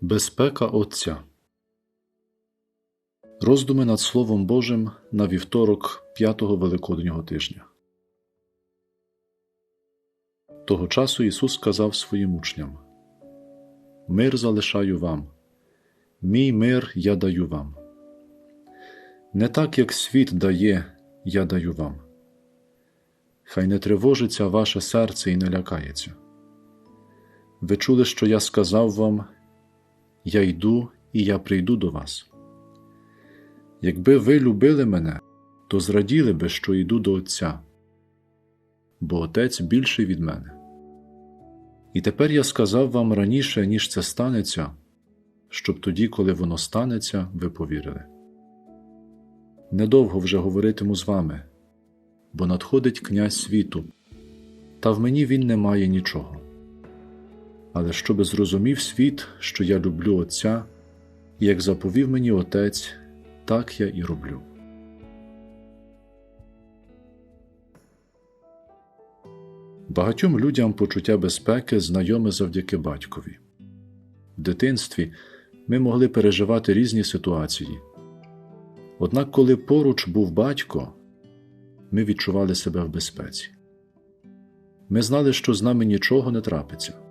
Безпека Отця Роздуми над Словом Божим на вівторок п'ятого Великоднього тижня. Того часу Ісус сказав своїм учням: Мир залишаю вам, мій мир я даю вам. Не так, як світ дає, я даю вам. Хай не тривожиться ваше серце і не лякається. Ви чули, що я сказав вам, я йду і я прийду до вас. Якби ви любили мене, то зраділи би, що йду до Отця, бо Отець більший від мене. І тепер я сказав вам раніше, ніж це станеться, щоб тоді, коли воно станеться, ви повірили. Недовго вже говоритиму з вами, бо надходить князь світу, та в мені він не має нічого. Але щоби зрозумів світ, що я люблю Отця, як заповів мені Отець, так я і роблю. Багатьом людям почуття безпеки знайоме завдяки батькові. В дитинстві ми могли переживати різні ситуації. Однак, коли поруч був батько, ми відчували себе в безпеці. Ми знали, що з нами нічого не трапиться.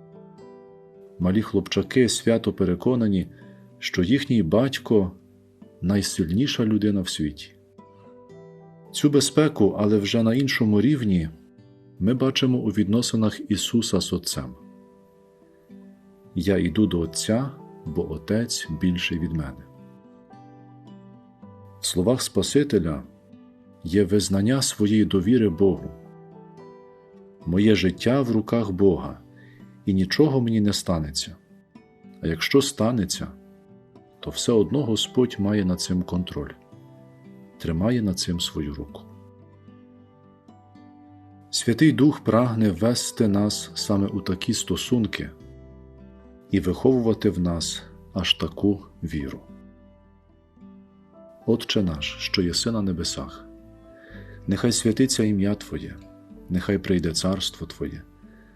Малі хлопчаки свято переконані, що їхній батько найсильніша людина в світі. Цю безпеку, але вже на іншому рівні, ми бачимо у відносинах Ісуса з Отцем. Я йду до Отця, бо Отець більший від мене. В словах Спасителя є визнання своєї довіри Богу. Моє життя в руках Бога, і нічого мені не станеться. А якщо станеться, то все одно Господь має над цим контроль, тримає над цим свою руку. Святий Дух прагне вести нас саме у такі стосунки і виховувати в нас аж таку віру. Отче наш, що єси на небесах, нехай святиться ім'я Твоє, нехай прийде царство Твоє,